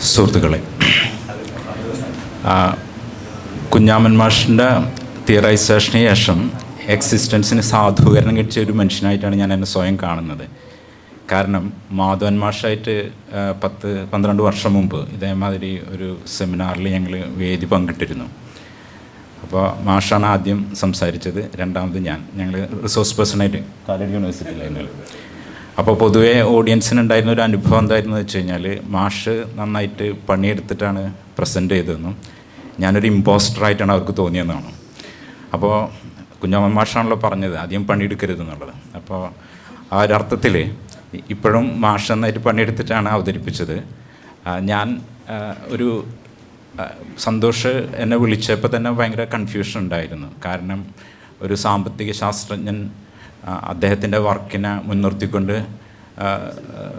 സുഹൃത്തുക്കളെ. കുഞ്ഞാമൻ മാഷിന്റെ തിയറൈസേഷന് ശേഷം എക്സിസ്റ്റൻസിന് സാധൂകരണം കിട്ടിയ ഒരു മനുഷ്യനായിട്ടാണ് ഞാൻ എന്നെ സ്വയം കാണുന്നത്. കാരണം മാധവൻ മാഷായിട്ട് പത്ത് പന്ത്രണ്ട് വർഷം മുമ്പ് ഇതേമാതിരി ഒരു സെമിനാറിൽ ഞങ്ങൾ വേദി പങ്കിട്ടിരുന്നു. അപ്പോൾ മാഷാണ് ആദ്യം സംസാരിച്ചത് രണ്ടാമത് ഞാൻ. ഞങ്ങൾ റിസോഴ്സ് പേഴ്സണായിട്ട് കാലടി യൂണിവേഴ്സിറ്റിയിലായിരുന്നു അപ്പോൾ പൊതുവേ ഓഡിയൻസിന് ഉണ്ടായിരുന്ന ഒരു അനുഭവം എന്തായിരുന്നു വെച്ച് കഴിഞ്ഞാൽ മാഷ് നന്നായിട്ട് പണിയെടുത്തിട്ടാണ് പ്രസന്റ് ചെയ്തതെന്നും ഞാനൊരു ഇമ്പോസ്റ്ററായിട്ടാണ് അവർക്ക് തോന്നിയതെന്നാണ്. അപ്പോൾ കുഞ്ഞമ്മ മാഷാണല്ലോ പറഞ്ഞത് ആദ്യം പണിയെടുക്കരുത് എന്നുള്ളത്. അപ്പോൾ ആ ഒരർത്ഥത്തിൽ ഇപ്പോഴും മാഷ് നന്നായിട്ട് പണിയെടുത്തിട്ടാണ് അവതരിപ്പിച്ചത്. ഞാൻ ഒരു സന്തോഷ് എന്നെ വിളിച്ചപ്പോൾ തന്നെ ഭയങ്കര കൺഫ്യൂഷൻ ഉണ്ടായിരുന്നു. കാരണം ഒരു സാമ്പത്തിക ശാസ്ത്രജ്ഞൻ അദ്ദേഹത്തിന്റെ വർക്കിനെ മുൻനിർത്തിക്കൊണ്ട്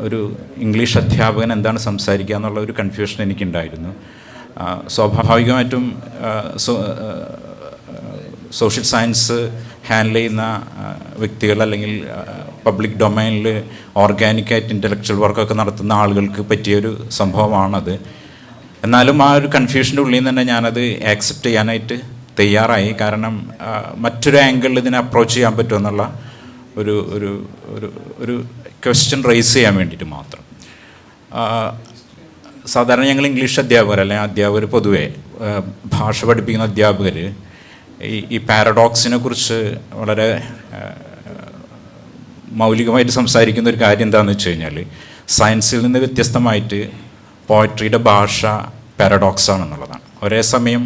ഒരു ഇംഗ്ലീഷ് അധ്യാപകൻ എന്താണ് സംസാരിക്കുക എന്നുള്ള ഒരു കൺഫ്യൂഷൻ എനിക്കുണ്ടായിരുന്നു. സ്വാഭാവികമായിട്ടും സോഷ്യൽ സയൻസ് ഹാൻഡിൽ ചെയ്യുന്ന വ്യക്തികൾ അല്ലെങ്കിൽ പബ്ലിക് ഡൊമൈനിൽ ഓർഗാനിക്കായിട്ട് ഇന്റലക്ച്വൽ വർക്കൊക്കെ നടത്തുന്ന ആളുകൾക്ക് പറ്റിയൊരു സംഭവമാണത്. എന്നാലും ആ ഒരു കൺഫ്യൂഷന്റെ ഉള്ളിൽ നിന്ന് തന്നെ ഞാനത് ആക്സെപ്റ്റ് ചെയ്യാനായിട്ട് തയ്യാറായി. കാരണം മറ്റൊരു ആംഗിളിൽ ഇതിനെ അപ്രോച്ച് ചെയ്യാൻ പറ്റുമെന്നുള്ള ഒരു ഒരു ഒരു ഒരു ക്വസ്റ്റ്യൻ റേസ് ചെയ്യാൻ വേണ്ടിയിട്ട് മാത്രം. സാധാരണ ഞങ്ങൾ ഇംഗ്ലീഷ് അധ്യാപകർ അല്ലെങ്കിൽ അധ്യാപകർ പൊതുവേ ഭാഷ പഠിപ്പിക്കുന്ന അധ്യാപകർ ഈ ഈ പാരഡോക്സിനെ കുറിച്ച് വളരെ മൗലികമായിട്ട് സംസാരിക്കുന്ന ഒരു കാര്യം എന്താണെന്ന് വെച്ച് കഴിഞ്ഞാൽ സയൻസിൽ നിന്ന് വ്യത്യസ്തമായിട്ട് പോയട്രിയുടെ ഭാഷ പാരഡോക്സ് ആണെന്നുള്ളതാണ്. ഒരേ സമയം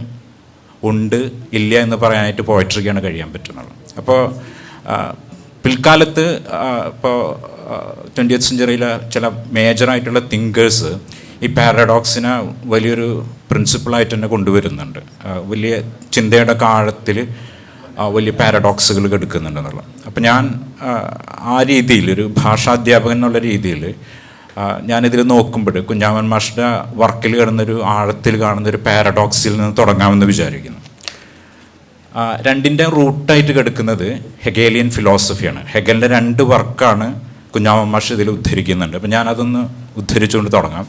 ഉണ്ട് ഇല്ല എന്ന് പറയാനായിട്ട് പോയട്രിക്കാണ് കഴിയാൻ പറ്റുന്നുള്ളത് അപ്പോൾ പിൽക്കാലത്ത് ഇപ്പോൾ ട്വന്റി സെഞ്ചുറിയിലെ ചില മേജറായിട്ടുള്ള തിങ്കേഴ്സ് ഈ പാരഡോക്സിനെ വലിയൊരു പ്രിൻസിപ്പിളായിട്ട് തന്നെ കൊണ്ടുവരുന്നുണ്ട്. വലിയ ചിന്തയുടെ കാലത്തിൽ വലിയ പാരഡോക്സുകൾ എടുക്കുന്നുണ്ടെന്നുള്ളത് അപ്പം ഞാൻ ആ, രീതിയിൽ ഒരു ഭാഷാധ്യാപകൻ എന്നുള്ള രീതിയിൽ ഞാനിതിൽ നോക്കുമ്പോൾ കുഞ്ഞാമൻ മാഷിന്റെ വർക്കിൽ കിടന്നൊരു ആഴത്തിൽ കാണുന്ന ഒരു പാരഡോക്സിൽ നിന്ന് തുടങ്ങാമെന്ന് വിചാരിക്കുന്നു. രണ്ടിന്റെ റൂട്ടായിട്ട് കിടക്കുന്നത് ഹെഗേലിയൻ ഫിലോസഫിയാണ്. ഹെഗലിന്റെ രണ്ട് വർക്കാണ് കുഞ്ഞാമ മാഷ് ഇതിൽ ഉദ്ധരിക്കുന്നുണ്ട്. അപ്പം ഞാനതൊന്ന് ഉദ്ധരിച്ചുകൊണ്ട് തുടങ്ങാം.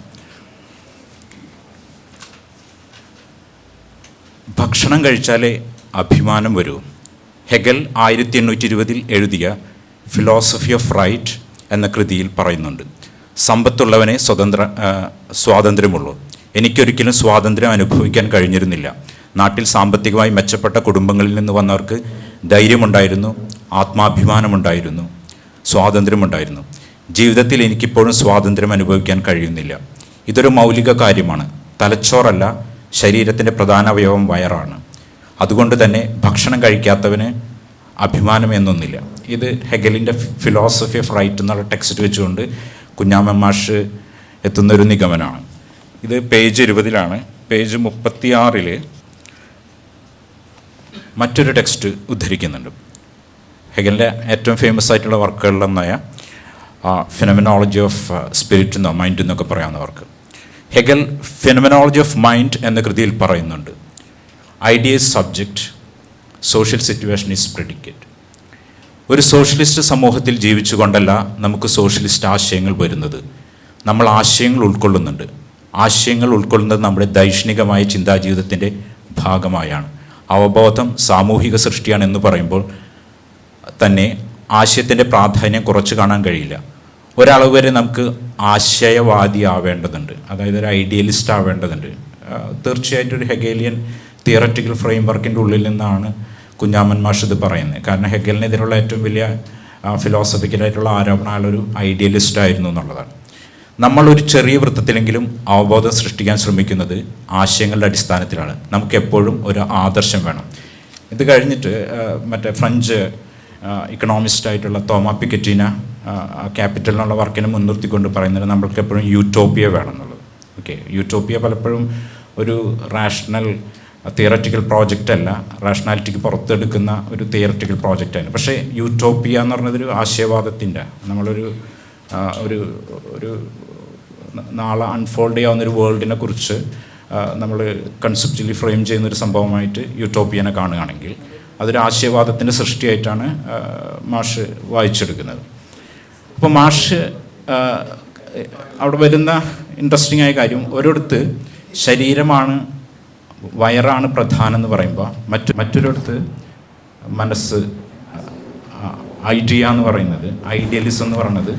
ഭക്ഷണം കഴിച്ചാലേ അഭിമാനം വരൂ. ഹെഗൽ ആയിരത്തി എണ്ണൂറ്റി ഇരുപതിൽ എഴുതിയ ഫിലോസഫി ഓഫ് റൈറ്റ് എന്ന കൃതിയിൽ പറയുന്നുണ്ട്. സമ്പത്തുള്ളവനെ സ്വതന്ത്ര സ്വാതന്ത്ര്യമുള്ളൂ. എനിക്കൊരിക്കലും സ്വാതന്ത്ര്യം അനുഭവിക്കാൻ കഴിഞ്ഞിരുന്നില്ല. നാട്ടിൽ സാമ്പത്തികമായി മെച്ചപ്പെട്ട കുടുംബങ്ങളിൽ നിന്ന് വന്നവർക്ക് ധൈര്യമുണ്ടായിരുന്നു ആത്മാഭിമാനമുണ്ടായിരുന്നു സ്വാതന്ത്ര്യമുണ്ടായിരുന്നു. ജീവിതത്തിൽ എനിക്കിപ്പോഴും സ്വാതന്ത്ര്യം അനുഭവിക്കാൻ കഴിയുന്നില്ല. ഇതൊരു മൗലിക കാര്യമാണ്. തലച്ചോറല്ല ശരീരത്തിന്റെ പ്രധാന അവയവം വയറാണ്. അതുകൊണ്ട് തന്നെ ഭക്ഷണം കഴിക്കാത്തവന് അഭിമാനം എന്നൊന്നില്ല ഇത് ഹെഗലിന്റെ ഫിലോസഫി ഓഫ് റൈറ്റ് എന്നുള്ള ടെക്സ്റ്റ് വെച്ചുകൊണ്ട് കുഞ്ഞാമ്മ മാഷ് എത്തുന്നൊരു നിഗമനമാണ്. ഇത് പേജ് ഇരുപതിലാണ്. പേജ് മുപ്പത്തിയാറിൽ മറ്റൊരു ടെക്സ്റ്റ് ഉദ്ധരിക്കുന്നുണ്ട്. ഹെഗലിന്റെ ഏറ്റവും ഫേമസ് ആയിട്ടുള്ള വർക്കുകളിലൊന്നായ ഫിനമിനോളജി ഓഫ് സ്പിരിറ്റ് എന്നോ മൈൻഡ് എന്നൊക്കെ പറയാവുന്ന work. Hegel phenomenology of mind എന്ന കൃതിയിൽ പറയുന്നുണ്ട് idea subject social situation is predicate ഒരു സോഷ്യലിസ്റ്റ് സമൂഹത്തിൽ ജീവിച്ചുകൊണ്ടല്ല നമുക്ക് സോഷ്യലിസ്റ്റ് ആശയങ്ങൾ വരുന്നത്. നമ്മൾ ആശയങ്ങൾ ഉൾക്കൊള്ളുന്നുണ്ട്. ആശയങ്ങൾ ഉൾക്കൊള്ളുന്നത് നമ്മുടെ ദൈക്ഷണികമായ ചിന്താജീവിതത്തിന്റെ ഭാഗമായാണ്. അവബോധം സാമൂഹിക സൃഷ്ടിയാണ് എന്ന് പറയുമ്പോൾ തന്നെ ആശയത്തിന്റെ പ്രാധാന്യം കുറച്ച് കാണാൻ കഴിയില്ല. ഒരളവ് വരെ നമുക്ക് ആശയവാദി ആവേണ്ടതുണ്ട് അതായത് ഒരു ഐഡിയലിസ്റ്റ് ആവേണ്ടതുണ്ട്. തീർച്ചയായിട്ടും ഒരു ഹെഗേലിയൻ തിയററ്റിക്കൽ ഫ്രെയിം വർക്കിന്റെ ഉള്ളിൽ നിന്നാണ് കുഞ്ഞാമൻ മാഷ് ഇത് പറയുന്നത്. കാരണം ഹെഗലിനെതിരുള്ള ഏറ്റവും വലിയ ഫിലോസഫിക്കലായിട്ടുള്ള ആരോപണം ആളൊരു ഐഡിയലിസ്റ്റ് ആയിരുന്നു എന്നുള്ളതാണ്. നമ്മളൊരു ചെറിയ വൃത്തത്തിലെങ്കിലും അവബോധം സൃഷ്ടിക്കാൻ ശ്രമിക്കുന്നത് ആശയങ്ങളുടെ അടിസ്ഥാനത്തിലാണ്. നമുക്ക് എപ്പോഴും ഒരു ആദർശം വേണം. ഇത് കഴിഞ്ഞിട്ട് മറ്റേ ഫ്രഞ്ച് ഇക്കണോമിസ്റ്റ് ആയിട്ടുള്ള തോമ പിക്കറ്റീന ക്യാപിറ്റലിനുള്ള വർക്കിനെ മുൻനിർത്തിക്കൊണ്ട് പറയുന്നത് നമ്മൾക്ക് എപ്പോഴും യൂട്ടോപ്പിയ വേണം എന്നുള്ളത് ഓക്കെ യൂട്ടോപ്പിയ പലപ്പോഴും ഒരു റാഷണൽ തിയററ്റിക്കൽ പ്രോജക്റ്റ് അല്ല. റാഷണാലിറ്റിക്ക് പുറത്തെടുക്കുന്ന ഒരു തിയററ്റിക്കൽ പ്രോജക്റ്റാണ് പക്ഷേ യൂട്ടോപ്പിയ എന്ന് പറഞ്ഞതൊരു ആശയവാദത്തിന്റെ നമ്മളൊരു ഒരു ഒരു നാളെ അൺഫോൾഡ് ചെയ്യാവുന്ന ഒരു വേൾഡിനെ കുറിച്ച് നമ്മൾ കൺസെപ്റ്റലി ഫ്രെയിം ചെയ്യുന്ന ഒരു സംഭവമായിട്ട് യൂട്ടോപ്പിയനെ കാണുകയാണെങ്കിൽ അതൊരു ആശയവാദത്തിന്റെ സൃഷ്ടിയായിട്ടാണ് മാഷ് വായിച്ചെടുക്കുന്നത്. അപ്പോൾ മാഷ് അവിടെ വരുന്ന ഇൻട്രസ്റ്റിംഗ് ആയ കാര്യം ഒരിടത്ത് ശരീരമാണ് വയറാണ് പ്രധാനം എന്ന് പറയുമ്പോൾ മറ്റു മറ്റൊരിടത്ത് മനസ്സ് ഐഡിയ എന്ന് പറയുന്നത് ഐഡിയലിസം എന്ന് പറയുന്നത്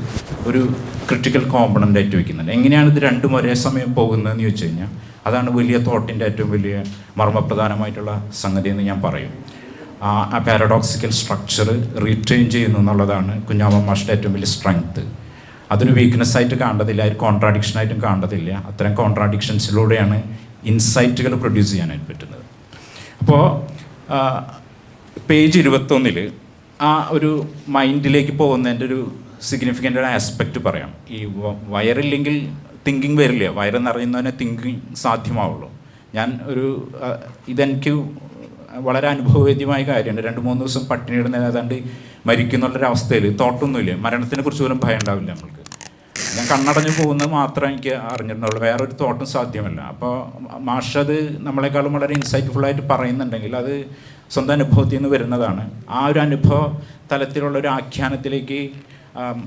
ഒരു ക്രിട്ടിക്കൽ കോമ്പണന്റ് ആയിട്ട് വയ്ക്കുന്നുണ്ട് എങ്ങനെയാണ് ഇത് രണ്ടും ഒരേ സമയം പോകുന്നതെന്ന് ചോദിച്ചു കഴിഞ്ഞാൽ അതാണ് വലിയ തോട്ടിന്റെ ഏറ്റവും വലിയ മർമ്മപ്രധാനമായിട്ടുള്ള സംഗതി എന്ന് ഞാൻ പറയും. ആ പാരഡോക്സിക്കൽ സ്ട്രക്ചർ റീട്രെയിൻ ചെയ്യുന്നു എന്നുള്ളതാണ് കുഞ്ഞാമ്മ മാഷിന്റെ ഏറ്റവും വലിയ സ്ട്രെങ്ത് അതൊരു വീക്ക്നെസ് ആയിട്ട് കാണേണ്ടതില്ല ഒരു കോൺട്രാഡിക്ഷൻ ആയിട്ടും കാണേണ്ടതില്ല അത്തരം കോൺട്രാഡിക്ഷൻസിലൂടെയാണ് ഇൻസൈറ്റുകൾ പ്രൊഡ്യൂസ് ചെയ്യാനായിട്ട് പറ്റുന്നത്. അപ്പോൾ പേജ് ഇരുപത്തൊന്നിൽ ആ ഒരു മൈൻഡിലേക്ക് പോകുന്നതിന്റെ ഒരു സിഗ്നിഫിക്കന്റ് ആസ്പെക്റ്റ് പറയാം. ഈ വയറില്ലെങ്കിൽ തിങ്കിങ് വരില്ല? വയറെന്നറിയുന്നതിനെ തിങ്കിങ് സാധ്യമാവുള്ളൂ. ഞാൻ ഒരു ഇതെനിക്ക് വളരെ അനുഭവവേദ്യമായ കാര്യമാണ്. രണ്ട് മൂന്ന് ദിവസം പട്ടിണി ഏതാണ്ട് മരിക്കുന്നുള്ളൊരവസ്ഥയിൽ തോട്ടൊന്നുമില്ല? മരണത്തിനെ കുറിച്ച് പോലും ഭയം ഉണ്ടാവില്ല നമ്മൾക്ക്. ഞാൻ കണ്ണടഞ്ഞു പോകുന്നത് മാത്രമേ എനിക്ക് അറിഞ്ഞിട്ടുള്ളൂ വേറൊരു തോട്ടും സാധ്യമല്ല. അപ്പോൾ മാഷ് അത് നമ്മളെക്കാളും വളരെ ഇൻസൈറ്റ്ഫുള്ളായിട്ട് പറയുന്നുണ്ടെങ്കിൽ അത് സ്വന്തം അനുഭവത്തിൽ നിന്ന് വരുന്നതാണ്. ആ ഒരു അനുഭവ തലത്തിലുള്ള ഒരു ആഖ്യാനത്തിലേക്ക്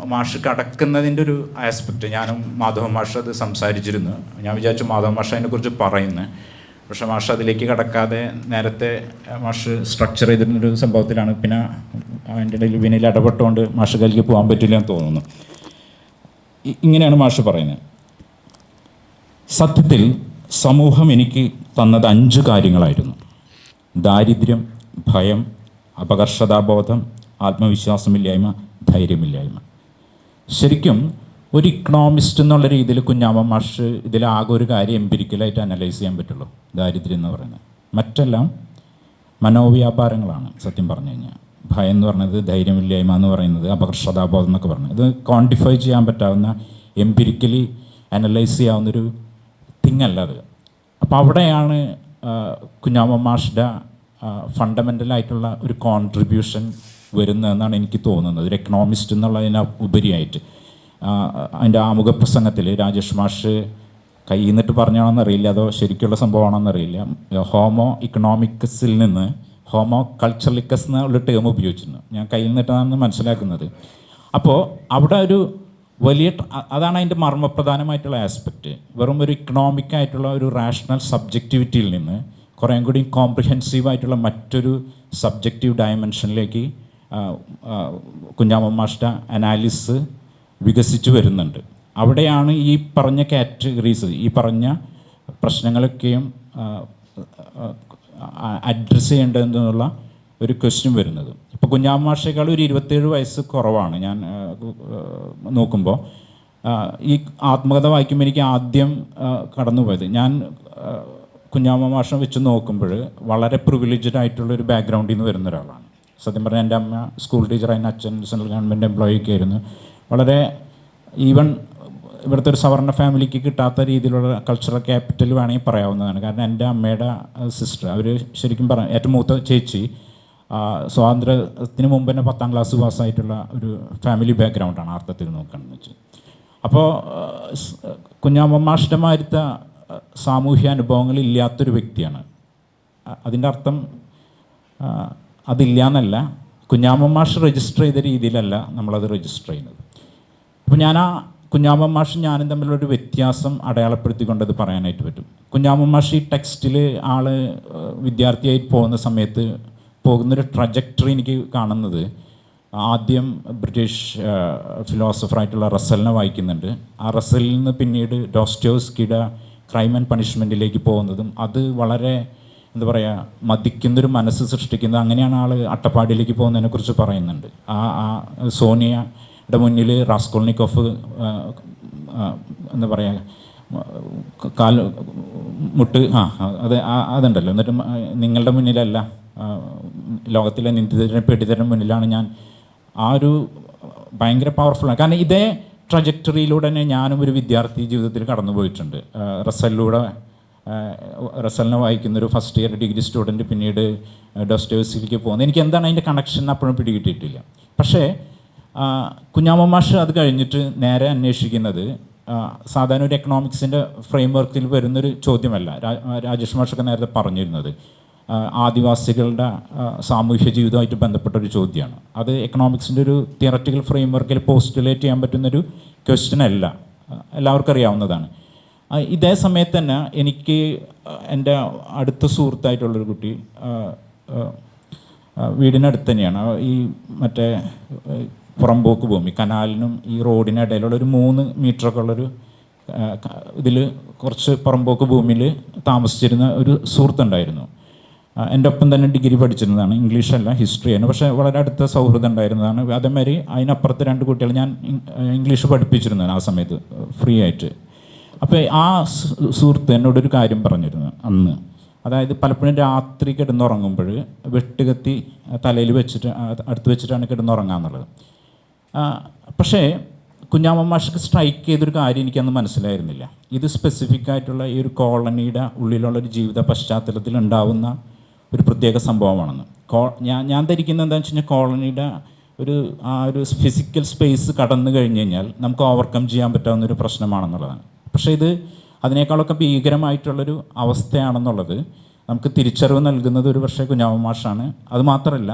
മാഷ് കടക്കുന്നതിന്റെ ഒരു ആസ്പെക്റ്റ് ഞാനും മാധവ മാഷ് അത് സംസാരിച്ചിരുന്നു. ഞാൻ വിചാരിച്ചു മാധവ മാഷ് അതിനെക്കുറിച്ച് പറയുന്നു. പക്ഷെ മാഷ് അതിലേക്ക് കടക്കാതെ നേരത്തെ മാഷ് സ്ട്രക്ചർ ചെയ്തിരുന്നൊരു സംഭവത്തിലാണ്. പിന്നെ അതിന്റെ ഇടയിൽ വിനയിൽ ഇടപെട്ടുകൊണ്ട് മാഷ് കലിക്ക് പോകാൻ പറ്റില്ല എന്ന് തോന്നുന്നു. ഇങ്ങനെയാണ് മാഷ് പറയുന്നത്. സത്യത്തിൽ സമൂഹം എനിക്ക് തന്നത് അഞ്ച് കാര്യങ്ങളായിരുന്നു. ദാരിദ്ര്യം ഭയം അപകർഷതാബോധം ആത്മവിശ്വാസമില്ലായ്മ ധൈര്യമില്ലായ്മ. ശരിക്കും ഒരു ഇക്കണോമിസ്റ്റ് എന്നുള്ള രീതിയിൽ കുഞ്ഞാമ്മ മാഷ് ഇതിലാകെ ഒരു കാര്യം എംപിരിക്കലായിട്ട് അനലൈസ് ചെയ്യാൻ പറ്റുള്ളൂ. ദാരിദ്ര്യം എന്ന് പറയുന്നത്. മറ്റെല്ലാം മനോവ്യാപാരങ്ങളാണ് സത്യം പറഞ്ഞു കഴിഞ്ഞാൽ. ഭയം എന്ന് പറയുന്നത് ധൈര്യമില്ലായ്മ എന്ന് പറയുന്നത് അപകർഷതാബോധം എന്നൊക്കെ പറയുന്നത്. ഇത് ക്വാണ്ടിഫൈ ചെയ്യാൻ പറ്റാവുന്ന എംപിരിക്കലി അനലൈസ് ചെയ്യാവുന്നൊരു തിങ്ങല്ല അത്. അപ്പോൾ അവിടെയാണ് കുഞ്ഞാമ്മ മാഷിന്റെ ഫണ്ടമെന്റലായിട്ടുള്ള ഒരു കോൺട്രിബ്യൂഷൻ വരുന്നതെന്നാണ് എനിക്ക് തോന്നുന്നത്. ഒരു എക്കണോമിസ്റ്റ് എന്നുള്ളതിന് ഉപരിയായിട്ട്. അതിന്റെ ആമുഖ പ്രസംഗത്തിൽ രാജേഷ് മാഷ് കയ്യിൽ നിന്നിട്ട് പറഞ്ഞാണെന്ന് അറിയില്ല. അതോ ശരിക്കുള്ള സംഭവമാണെന്നറിയില്ല ഹോമോ ഇക്കണോമിക്സിൽ നിന്ന് ഹോമോ കൾച്ചറലിക്കസ് എന്നുള്ള ടേം ഉപയോഗിച്ചിരുന്നു. ഞാൻ കയ്യിൽ മനസ്സിലാക്കുന്നത്. അപ്പോൾ അവിടെ ഒരു വലിയ അതാണ് അതിന്റെ മർമ്മപ്രധാനമായിട്ടുള്ള ആസ്പെക്റ്റ് വെറും ഒരു ഇക്കണോമിക് ആയിട്ടുള്ള ഒരു റാഷണൽ സബ്ജക്റ്റിവിറ്റിയിൽ നിന്ന് കുറേം കൂടി കോംപ്രിഹെൻസീവ് ആയിട്ടുള്ള മറ്റൊരു സബ്ജക്റ്റീവ് ഡയമെൻഷനിലേക്ക് കുഞ്ഞാമ്മ മാഷ്ട അനാലിസ് വികസിച്ചു വരുന്നുണ്ട്. അവിടെയാണ് ഈ പറഞ്ഞ കാറ്റഗറീസ് ഈ പറഞ്ഞ പ്രശ്നങ്ങളൊക്കെയും അഡ്രസ്സ് ചെയ്യേണ്ടതെന്നുള്ള ഒരു ക്വസ്റ്റ്യൻ വരുന്നത്. ഇപ്പോൾ കുഞ്ഞാമാഷേക്കാൾ ഒരു ഇരുപത്തേഴ് വയസ്സ് കുറവാണ് ഞാൻ നോക്കുമ്പോൾ ഈ ആത്മകഥ വായിക്കുമ്പോൾ എനിക്ക് ആദ്യം കടന്നുപോയത്. ഞാൻ കുഞ്ഞാമ്മ മാഷം വെച്ച് നോക്കുമ്പോൾ വളരെ പ്രിവിലേജ്ഡ് ആയിട്ടുള്ള ഒരു ബാക്ക്ഗ്രൗണ്ടിൽ നിന്ന് വരുന്ന ഒരാളാണ്. സത്യം പറഞ്ഞാൽ എന്റെ അമ്മ സ്കൂൾ ടീച്ചർ അതിന്റെ അച്ഛൻ സെൻട്രൽ ഗവൺമെന്റ് എംപ്ലോയി ഒക്കെ ആയിരുന്നു. വളരെ ഈവൻ ഇവിടുത്തെ ഒരു സവർണ ഫാമിലിക്ക് കിട്ടാത്ത രീതിയിലുള്ള കൾച്ചറൽ ക്യാപിറ്റൽ വേണമെങ്കിൽ പറയാവുന്നതാണ്. കാരണം എന്റെ അമ്മയുടെ സിസ്റ്റർ അവർ ശരിക്കും പറഞ്ഞ ഏറ്റവും മൂത്ത ചേച്ചി സ്വാതന്ത്ര്യത്തിന് മുമ്പ് തന്നെ പത്താം ക്ലാസ് പാസ്സായിട്ടുള്ള ഒരു ഫാമിലി ബാക്ക്ഗ്രൗണ്ടാണ് അർത്ഥത്തിൽ നോക്കുകയാണെന്ന് വെച്ച്. അപ്പോൾ കുഞ്ഞാമ്മ മാഷിന്റെ മാതിരത്തെ ആ, സാമൂഹ്യ അനുഭവങ്ങൾ ഇല്ലാത്തൊരു വ്യക്തിയാണ്. അതിന്റെ അർത്ഥം അതില്ല എന്നല്ല കുഞ്ഞാമ്മ മാഷ് രജിസ്റ്റർ ചെയ്ത രീതിയിലല്ല നമ്മളത് രജിസ്റ്റർ ചെയ്യുന്നത്. അപ്പോൾ ഞാൻ ആ കുഞ്ഞാമ്മ മാഷ് ഞാനും തമ്മിലൊരു വ്യത്യാസം അടയാളപ്പെടുത്തിക്കൊണ്ടത് പറയാനായിട്ട് പറ്റും. കുഞ്ഞാമ്മ മാഷ് ഈ ടെക്സ്റ്റിൽ ആൾ വിദ്യാർത്ഥിയായി പോകുന്ന സമയത്ത് പോകുന്നൊരു ട്രജക്ടറി എനിക്ക് കാണുന്നത് ആദ്യം ബ്രിട്ടീഷ് ഫിലോസഫറായിട്ടുള്ള റസലിനെ വായിക്കുന്നുണ്ട്. ആ റസലിൽ നിന്ന് പിന്നീട് ഡോസ്റ്റോസ്കിയുടെ ക്രൈം ആൻഡ് പണിഷ്മെന്റിലേക്ക് പോകുന്നതും അത് വളരെ എന്താ പറയുക മതിക്കുന്നൊരു മനസ്സ് സൃഷ്ടിക്കുന്നത് അങ്ങനെയാണ് ആൾ അട്ടപ്പാടിയിലേക്ക് പോകുന്നതിനെക്കുറിച്ച് പറയുന്നുണ്ട്. ആ ആ സോണിയയുടെ മുന്നിൽ റാസ്കോൾനിക്കോഫ് എന്താ പറയുക കാൽ മുട്ട് ആ അത് അതുണ്ടല്ലോ. എന്നിട്ട് നിങ്ങളുടെ മുന്നിലല്ല ലോകത്തിലെ നിന്ദിതരും പീഡിതരുടെ മുന്നിലാണ് ഞാൻ ആ ഒരു ഭയങ്കര പവർഫുള്ളാണ് കാരണം ഇതേ ട്രജക്ടറിയിലൂടെ തന്നെ ഞാനും ഒരു വിദ്യാർത്ഥി ജീവിതത്തിൽ കടന്നു പോയിട്ടുണ്ട്. റസലിലൂടെ റസലിനെ വായിക്കുന്ന ഒരു ഫസ്റ്റ് ഇയർ ഡിഗ്രി സ്റ്റുഡന്റ് പിന്നീട് ഡോസ്റ്റേഴ്സിലേക്ക് പോകുന്നത് എനിക്ക് എന്താണ് അതിന്റെ കണക്ഷൻ അപ്പോഴും പിടികിട്ടിയിട്ടില്ല. പക്ഷേ കുഞ്ഞാമ്മ മാഷ് അത് കഴിഞ്ഞിട്ട് നേരെ അന്വേഷിക്കുന്നത് സാധാരണ ഒരു എക്കണോമിക്സിന്റെ ഫ്രെയിം വർക്കിൽ വരുന്നൊരു ചോദ്യമല്ല രാജേഷ് മാഷൊക്കെ നേരത്തെ പറഞ്ഞിരുന്നത്. ആദിവാസികളുടെ സാമൂഹ്യ ജീവിതമായിട്ട് ബന്ധപ്പെട്ട ഒരു ചോദ്യമാണ്. അത് എക്കണോമിക്സിന്റെ ഒരു തിയററ്റിക്കൽ ഫ്രെയിംവർക്കിൽ പോസ്റ്റുലേറ്റ് ചെയ്യാൻ പറ്റുന്നൊരു ക്വസ്റ്റ്യൻ അല്ല. എല്ലാവർക്കും അറിയാവുന്നതാണ്. ഇതേ സമയത്ത് തന്നെ എനിക്ക് എന്റെ അടുത്ത സുഹൃത്തായിട്ടുള്ളൊരു കുട്ടി വീടിനടുത്ത് തന്നെയാണ്. ഈ മറ്റേ പുറംപോക്ക് ഭൂമി കനാലിനും ഈ റോഡിനിടയിലുള്ള ഒരു മൂന്ന് മീറ്ററൊക്കെ ഉള്ളൊരു ഇതിൽ കുറച്ച് പുറമ്പോക്ക് ഭൂമിയിൽ താമസിച്ചിരുന്ന ഒരു സുഹൃത്തുണ്ടായിരുന്നു. എന്റെ ഒപ്പം തന്നെ ഡിഗ്രി പഠിച്ചിരുന്നതാണ് ഇംഗ്ലീഷല്ല ഹിസ്റ്ററിയാണ് പക്ഷേ വളരെ അടുത്ത സൗഹൃദം ഉണ്ടായിരുന്നതാണ്. അതേമാതിരി അതിനപ്പുറത്ത് രണ്ട് കുട്ടികൾ ഞാൻ ഇംഗ്ലീഷ് പഠിപ്പിച്ചിരുന്നതാണ് ആ സമയത്ത് ഫ്രീ ആയിട്ട്. അപ്പോൾ ആ സുഹൃത്ത് എന്നോടൊരു കാര്യം പറഞ്ഞിരുന്നു അന്ന്. അതായത് പലപ്പോഴും രാത്രി കിടന്നുറങ്ങുമ്പോൾ വെട്ടുകത്തി തലയിൽ വെച്ചിട്ട് അടുത്ത് വെച്ചിട്ടാണ് കിടന്നുറങ്ങാന്നുള്ളത്. പക്ഷേ കുഞ്ഞാമ്മ മാഷക്ക് സ്ട്രൈക്ക് ചെയ്തൊരു കാര്യം എനിക്കന്ന് മനസ്സിലായിരുന്നില്ല. ഇത് സ്പെസിഫിക് ആയിട്ടുള്ള ഈ ഒരു കോളനിയുടെ ഉള്ളിലുള്ള ഒരു ജീവിത പശ്ചാത്തലത്തിൽ ഉണ്ടാവുന്ന ഒരു പ്രത്യേക സംഭവമാണെന്ന്. കോ ഞാൻ ഞാൻ ധരിക്കുന്നത് എന്താണെന്ന് വെച്ച് കഴിഞ്ഞാൽ കോളനിയുടെ ഒരു ആ ഒരു ഫിസിക്കൽ സ്പേസ് കടന്നു കഴിഞ്ഞ് കഴിഞ്ഞാൽ നമുക്ക് ഓവർകം ചെയ്യാൻ പറ്റാവുന്ന ഒരു പ്രശ്നമാണെന്നുള്ളതാണ്. പക്ഷേ ഇത് അതിനേക്കാളൊക്കെ ഭീകരമായിട്ടുള്ളൊരു അവസ്ഥയാണെന്നുള്ളത് നമുക്ക് തിരിച്ചറിവ് നൽകുന്നത് ഒരു പക്ഷേ കുഞ്ഞാവമാഷാണ് അതുമാത്രമല്ല അത് മാത്രമല്ല